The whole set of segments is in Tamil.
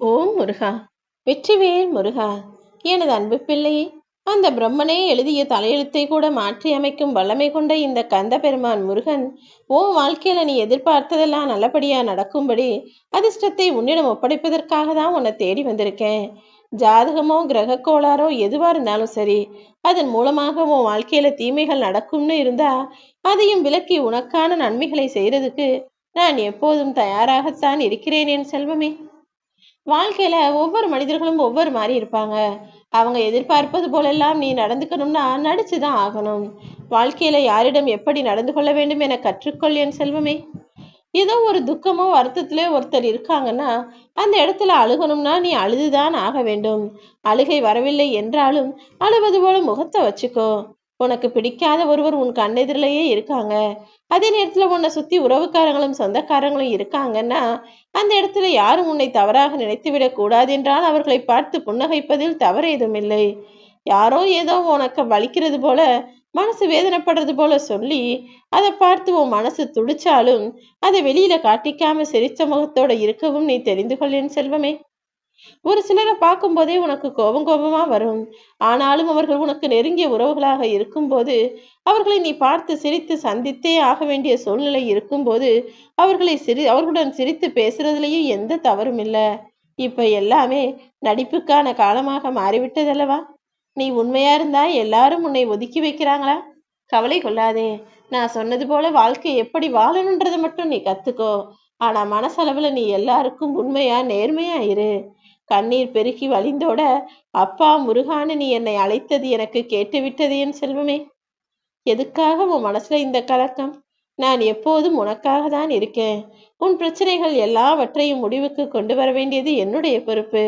ஓம் முருகா. வெற்றிவேல் முருகா. எனது அன்பு பிள்ளையே அந்த பிரம்மனே எழுதிய தலையெழுத்தை கூட மாற்றி அமைக்கும் வல்லமை கொண்ட இந்த கந்த பெருமான் முருகன் ஓ வாழ்க்கையில நீ எதிர்பார்த்ததெல்லாம் நல்லபடியா நடக்கும்படி அதிர்ஷ்டத்தை உன்னிடம் ஒப்படைப்பதற்காக தான் உன்னை தேடி வந்திருக்கேன். ஜாதகமோ கிரக கோளாரோ எதுவா இருந்தாலும் சரி அதன் மூலமாக உன் வாழ்க்கையில தீமைகள் நடக்கும்னு இருந்தா அதையும் விலக்கி உனக்கான நன்மைகளை செய்யறதுக்கு நான் எப்போதும் தயாராகத்தான் இருக்கிறேன் என் செல்வமே. வாழ்க்கையில ஒவ்வொரு மனிதர்களும் ஒவ்வொரு மாதிரி இருப்பாங்க. அவங்க எதிர்பார்ப்பது போலெல்லாம் நீ நடந்துக்கணும்னா நடிச்சுதான் ஆகணும். வாழ்க்கையில யாரிடம் எப்படி நடந்து கொள்ள வேண்டும் என கற்றுக்கொள் என் செல்வமே. ஏதோ ஒரு துக்கமோ வருத்தத்திலே ஒருத்தர் இருக்காங்கன்னா அந்த இடத்துல அழுகணும்னா நீ அழுதுதான் ஆக வேண்டும். அழுகை வரவில்லை என்றாலும் அழுவது போல முகத்தை வச்சுக்கோ. உனக்கு பிடிக்காத ஒருவர் உன் கண்ணெதிரிலேயே இருக்காங்க. அதே நேரத்துல உன்னை சுத்தி உறவுக்காரங்களும் சொந்தக்காரங்களும் இருக்காங்கன்னா அந்த இடத்துல யாரும் உன்னை தவறாக நினைத்துவிடக் கூடாது என்றால் அவர்களை பார்த்து புன்னகைப்பதில் தவறு ஏதும் இல்லை யாரோ ஏதோ உனக்கு வலிக்கிறது போல மனசு வேதனைப்படுறது போல சொல்லி அதை பார்த்து உன் மனசு துடிச்சாலும் அதை வெளியில காட்டிக்காம சிரிச்ச முகத்தோட இருக்கவும் நீ தெரிந்து கொள்ளேன் செல்வமே. ஒரு சிலரை பார்க்கும் போதே உனக்கு கோபம் கோபமா வரும். ஆனாலும் அவர்கள் உனக்கு நெருங்கிய உறவுகளாக இருக்கும்போது அவர்களை நீ பார்த்து சிரித்து சந்தித்தே ஆக வேண்டிய சூழ்நிலை இருக்கும்போது அவர்களை சிரி அவர்களுடன் சிரித்து பேசுறதுலயும் எந்த தவறும் இல்லை. இப்ப எல்லாமே நடிப்புக்கான காலமாக மாறிவிட்டதல்லவா? நீ உண்மையா இருந்தா எல்லாரும் உன்னை ஒதுக்கி வைக்கிறாங்களா? கவலை கொள்ளாதே. நான் சொன்னது போல வாழ்க்கை எப்படி வாழணுன்றதை மட்டும் நீ கத்துக்கோ. ஆனா மனசளவுல நீ எல்லாருக்கும் உண்மையா நேர்மையா இரு. கண்ணீர் பெருகி வழிந்தோட அப்பா முருகான்னு நீ என்னை அழைத்தது எனக்கு கேட்டுவிட்டது என் செல்வமே. எதுக்காக உன் மனசுல இந்த கலக்கம்? நான் எப்போதும் உனக்காக தான் இருக்கேன். உன் பிரச்சனைகள் எல்லாவற்றையும் முடிவுக்கு கொண்டு வர வேண்டியது என்னுடைய பொறுப்பு.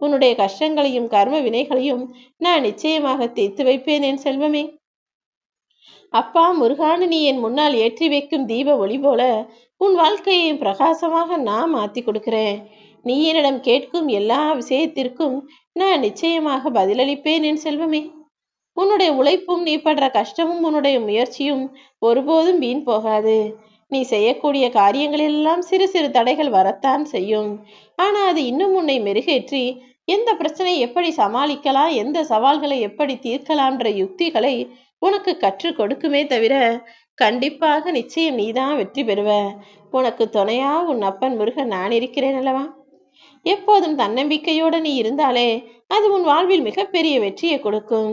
உன்னுடைய கஷ்டங்களையும் கர்ம வினைகளையும் நான் நிச்சயமாக தீர்த்து வைப்பேன் என் செல்வமே. அப்பா முருகானு நீ என் முன்னால் ஏற்றி வைக்கும் தீப ஒளி போல உன் வாழ்க்கையை பிரகாசமாக நான் மாத்தி கொடுக்கிறேன். நீ என்னிடம் கேட்கும் எல்லா விஷயத்திற்கும் நான் நிச்சயமாக பதிலளிப்பேன் என் செல்வமே. உன்னுடைய உழைப்பும் நீ படுற கஷ்டமும் உன்னுடைய முயற்சியும் ஒருபோதும் வீண் போகாது. நீ செய்யக்கூடிய காரியங்களெல்லாம் சிறு சிறு தடைகள் வரத்தான் செய்யும். ஆனா அது இன்னும் உன்னை மெருகேற்றி எந்த பிரச்சனை எப்படி சமாளிக்கலாம் எந்த சவால்களை எப்படி தீர்க்கலாம்ன்ற யுக்திகளை உனக்கு கற்றுக் கொடுக்குமே தவிர கண்டிப்பாக நிச்சயம் நீதான் வெற்றி பெறுவ. உனக்கு துணையா உன் அப்பன் முருகன் நான் இருக்கிறேன் அல்லவா? எப்போதும் தன்னம்பிக்கையோட நீ இருந்தாலே அது உன் வாழ்வில் மிகப்பெரிய வெற்றியை கொடுக்கும்.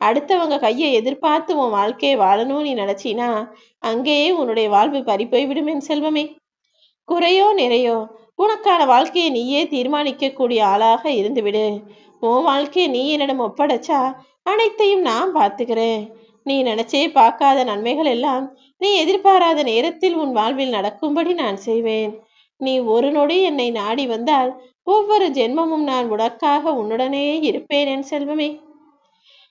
அடுத்தவங்க கையை எதிர்பார்த்து உன் வாழ்க்கையை வாழணும் நீ நினைச்சினா அங்கேயே உன்னுடைய வாழ்வு பறி போய்விடும் என் செல்வமே. குறையோ நிறையோ உனக்கான வாழ்க்கையை நீயே தீர்மானிக்க கூடிய ஆளாக இருந்துவிடு. உன் வாழ்க்கையை நீ என்னிடம் ஒப்படைச்சா அனைத்தையும் நான் பார்த்துக்கிறேன். நீ நினைச்சே பார்க்காத நன்மைகள் எல்லாம் நீ எதிர்பாராத நேரத்தில் உன் வாழ்வில் நடக்கும்படி நான் செய்வேன். நீ ஒரு நொடி என்னை நாடி வந்தால் ஒவ்வொரு ஜென்மமும் நான் உனக்காக உன்னுடனே இருப்பேன் என் செல்வமே.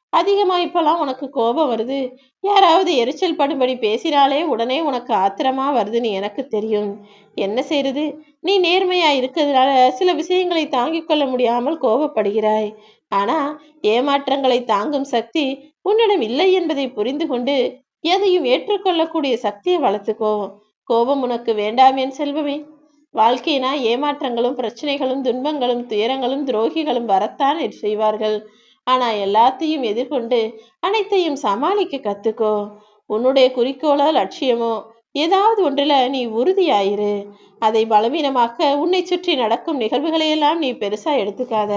அதிகமா இப்பெல்லாம் உனக்கு கோபம் வருது. யாராவது எரிச்சல் படும்படி பேசினாலே உடனே உனக்கு ஆத்திரமா வருதுன்னு எனக்கு தெரியும். என்ன செய்யறது நீ நேர்மையா இருக்கிறதுனால சில விஷயங்களை தாங்கிக் கொள்ள முடியாமல் கோபப்படுகிறாய். ஆனா ஏமாற்றங்களை தாங்கும் சக்தி உன்னிடம் இல்லை என்பதை புரிந்து கொண்டு எதையும் ஏற்றுக்கொள்ளக்கூடிய சக்தியை வளர்த்துக்கோ. கோபம் உனக்கு வேண்டாம் என் செல்வமே. வாழ்க்கையினா ஏமாற்றங்களும் பிரச்சனைகளும் துன்பங்களும் துயரங்களும் துரோகிகளும் வரத்தான் செய்வார்கள். ஆனா எல்லாத்தையும் எதிர்கொண்டு அனைத்தையும் சமாளிக்க கத்துக்கோ. உன்னுடைய குறிக்கோளோ லட்சியமோ ஏதாவது ஒன்றில் நீ உறுதியாயிரு. அதை பலவீனமாக்க உன்னை சுற்றி நடக்கும் நிகழ்வுகளையெல்லாம் நீ பெருசா எடுத்துக்காத.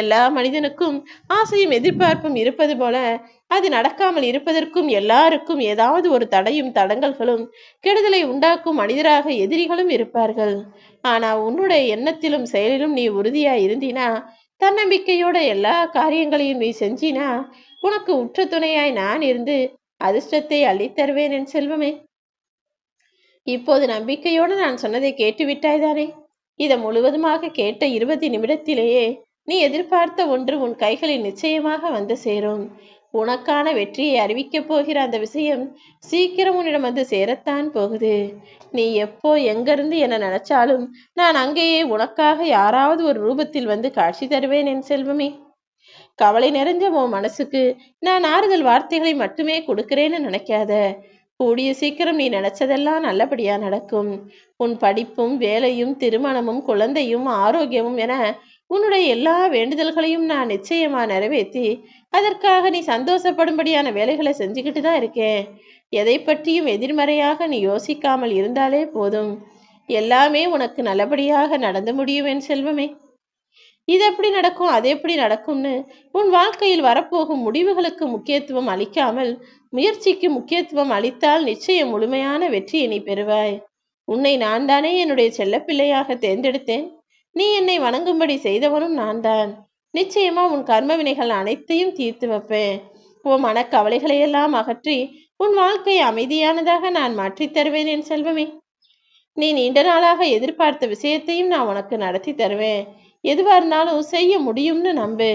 எல்லா மனிதனுக்கும் ஆசையும் எதிர்பார்ப்பும் இருப்பது போல அது நடக்காமல் இருப்பதற்கும் எல்லாருக்கும் ஏதாவது ஒரு தடையும் தடங்கல்களும் கெடுதலை உண்டாக்கும் மனிதராக எதிரிகளும் இருப்பார்கள். ஆனா உன்னுடைய எண்ணத்திலும் செயலிலும் நீ உறுதியா இருந்தினா தன்னம்பிக்கையோட எல்லா காரியங்களையும் நீ செஞ்சினா உனக்கு உற்ற துணையாய் நான் இருந்து அதிர்ஷ்டத்தை அள்ளித்தருவேன் என் செல்வமே. இப்போது நம்பிக்கையோடு நான் சொன்னதை கேட்டு விட்டாய்தானே இதை முழுவதுமாக கேட்ட இருபது நிமிடத்திலேயே நீ எதிர்பார்த்த ஒன்று உன் கைகளில் நிச்சயமாக வந்து சேரும். உனக்கான வெற்றியை அறிவிக்கப் போகிற அந்த விஷயம் சீக்கிரம் உன்னிடம் வந்து சேரத்தான் போகுது. நீ எப்போ எங்கிருந்து என்ன நினைச்சாலும் நான் அங்கேயே உனக்காக யாராவது ஒரு ரூபத்தில் வந்து காட்சி தருவேன் என் செல்வமே. கவலை நிறைஞ்ச உன் மனசுக்கு நான் ஆறுதல் வார்த்தைகளை மட்டுமே கொடுக்கிறேன்னு நினைக்காத. கூடிய சீக்கிரம் நீ நினைச்சதெல்லாம் நல்லபடியா நடக்கும். உன் படிப்பும் வேலையும் திருமணமும் குழந்தையும் ஆரோக்கியமும் என உன்னுடைய எல்லா வேண்டுதல்களையும் நான் நிச்சயமா நிறைவேற்றி அதற்காக நீ சந்தோஷப்படும்படியான வேலைகளை செஞ்சுக்கிட்டு தான் இருக்கேன். எதை பற்றியும் எதிர்மறையாக நீ யோசிக்காமல் இருந்தாலே போதும். எல்லாமே உனக்கு நல்லபடியாக நடந்து முடியும் என் செல்வமே. இது எப்படி நடக்கும் அது எப்படி நடக்கும்னு உன் வாழ்க்கையில் வரப்போகும் முடிவுகளுக்கு முக்கியத்துவம் அளிக்காமல் முயற்சிக்கு முக்கியத்துவம் அளித்தால் நிச்சயம் முழுமையான வெற்றியை நீ பெறுவாய். உன்னை நான் தானே என்னுடைய செல்லப்பிள்ளையாக தேர்ந்தெடுத்தேன். நீ என்னை வணங்கும்படி செய்தவனும் நான் தான். நிச்சயமா உன் கர்ம வினைகள் அனைத்தையும் தீர்த்து வைப்பேன். உன் மனக்கவலைகளையெல்லாம் அகற்றி உன் வாழ்க்கையை அமைதியானதாக நான் மாற்றித் தருவேன் என் செல்வமே. நீ நீண்ட நாளாக எதிர்பார்த்த விஷயத்தையும் நான் உனக்கு நடத்தி தருவேன். எதுவா இருந்தாலும் செய்ய முடியும்னு நம்பு.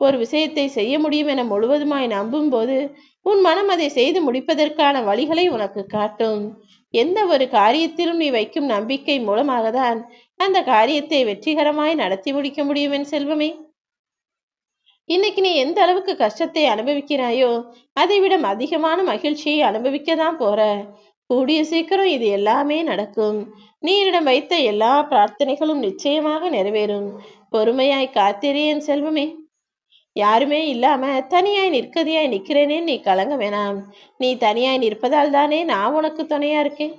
ஒரு விஷயத்தை செய்ய முடியும் என முழுவதுமாய் நம்பும் போது உன் மனம் அதை செய்து முடிப்பதற்கான வழிகளை உனக்கு காட்டும். எந்த ஒரு காரியத்திலும் நீ வைக்கும் நம்பிக்கை மூலமாக தான் அந்த காரியத்தை வெற்றிகரமாய் நடத்தி முடிக்க முடியும் என் செல்வமே. இன்னைக்கு நீ எந்த அளவுக்கு கஷ்டத்தை அனுபவிக்கிறாயோ அதை விட அதிகமான மகிழ்ச்சியை அனுபவிக்க தான் போற. கூடிய சீக்கிரம் இது எல்லாமே நடக்கும். நீ என்னிடம் வைத்த எல்லா பிரார்த்தனைகளும் நிச்சயமாக நிறைவேறும். பொறுமையாய் காத்திரு என் செல்வமே. யாருமே இல்லாம தனியாய் நிற்கதியாய் நிற்கிறேனே நீ கலங்க வேணாம். நீ தனியாய் நிற்பதால் தானே நான் உனக்கு துணையா இருக்கேன்.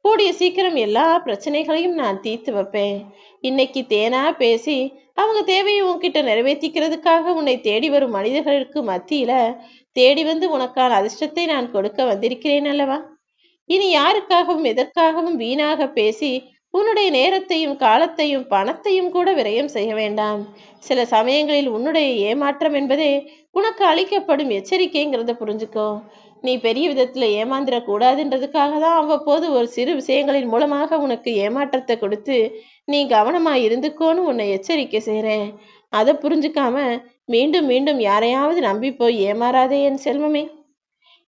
கூடிய சீக்கிரம் எல்லா பிரச்சனைகளையும் நான் தீர்த்து வைப்பேன். இன்னைக்கு தேனா பேசி அவங்க தேவையை உன்கிட்ட நிறைவேற்றிக்கிறதுக்காக உன்னை தேடி வரும் மனிதர்களுக்கு மத்தியில தேடி வந்து உனக்கான அதிர்ஷ்டத்தை நான் கொடுக்க வந்திருக்கிறேன் அல்லவா? இனி யாருக்காகவும் எதற்காகவும் வீணாக பேசி உன்னுடைய நேரத்தையும் காலத்தையும் பணத்தையும் கூட விரயம் செய்ய வேண்டாம். சில சமயங்களில் உன்னுடைய ஏமாற்றம் என்பதே உனக்கு அளிக்கப்படும் எச்சரிக்கைங்கிறத புரிஞ்சுக்கோ. நீ பெரிய விதத்துல ஏமாந்துடக்கூடாதுன்றதுக்காக தான் அவ்வப்போது ஒரு சிறு விஷயங்களின் மூலமாக உனக்கு ஏமாற்றத்தை கொடுத்து நீ கவனமா இருந்துக்கோன்னு உன்னை எச்சரிக்கை செய்கிறேன் அதை புரிஞ்சுக்காம மீண்டும் மீண்டும் யாரையாவது நம்பி போய் ஏமாறாதே என் செல்வமே.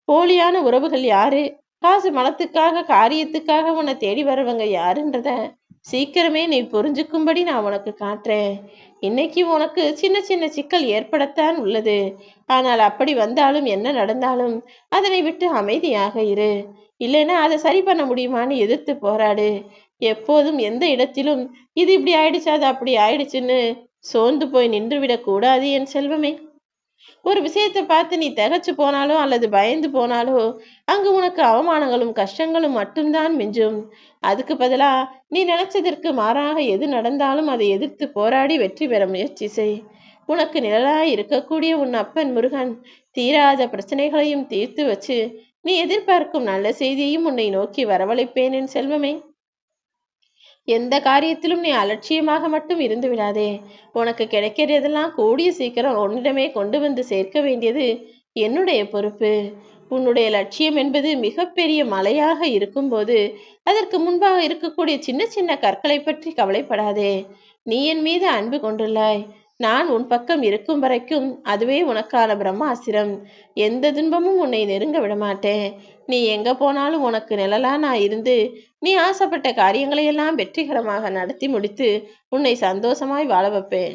போலியான உறவுகள் யாரு? காசு மனத்துக்காக காரியத்துக்காக உன்னை தேடி வரவங்க யாருன்றத சீக்கிரமே நீ புரிஞ்சுக்கும்படி நான் உனக்கு காட்டுறேன். இன்னைக்கு உனக்கு சின்ன சின்ன சிக்கல் ஏற்படத்தான் உள்ளது. ஆனால் அப்படி வந்தாலும் என்ன நடந்தாலும் அதனை விட்டு அமைதியாக இரு. இல்லைன்னா அதை சரி பண்ண முடியுமான்னு எதிர்த்து போராடு. எப்போதும் எந்த இடத்திலும் இது இப்படி ஆயிடுச்சு அது அப்படி ஆயிடுச்சுன்னு சோர்ந்து போய் நின்று விடக்கூடாது என் செல்வமே. ஒரு விஷயத்தை பார்த்து நீ திகச்சு போனாலோ அல்லது பயந்து போனாலோ அங்கு உனக்கு அவமானங்களும் கஷ்டங்களும் மட்டும்தான் மிஞ்சும். அதுக்கு பதிலா நீ நினைச்சதற்கு மாறாக எது நடந்தாலும் அதை எதிர்த்து போராடி வெற்றி பெற முயற்சி செய். உனக்கு நிழலாய் இருக்கக்கூடிய உன் அப்பன் முருகன் தீராத பிரச்சனைகளையும் தீர்த்து வச்சு நீ எதிர்பார்க்கும் நல்ல செய்தியையும் உன்னை நோக்கி வரவழைப்பேன் என் செல்வமே. எந்த காரியத்திலும் நீ அலட்சியமாக மட்டும் இருந்து விடாதே. உனக்கு கிடைக்கிறதெல்லாம் கூடிய சீக்கிரம் உன்னிடமே கொண்டு வந்து சேர்க்க வேண்டியது என்னுடைய பொறுப்பு. உன்னுடைய லட்சியம் என்பது மிகப்பெரிய மலையாக இருக்கும்போது அதற்கு முன்பாக இருக்கக்கூடிய சின்ன சின்ன கற்களை பற்றி கவலைப்படாதே. நீ என் மீது அன்பு கொண்டுள்ளாய். நான் உன் பக்கம் இருக்கும் வரைக்கும் அதுவே உனக்கான பிரம்மாசிரம் எந்த துன்பமும் உன்னை நெருங்க விடமாட்டேன். நீ எங்க போனாலும் உனக்கு நிழலா நான் இருந்து நீ ஆசைப்பட்ட காரியங்களையெல்லாம் வெற்றிகரமாக நடத்தி முடித்து உன்னை சந்தோஷமாய் வாழ வைப்பேன்.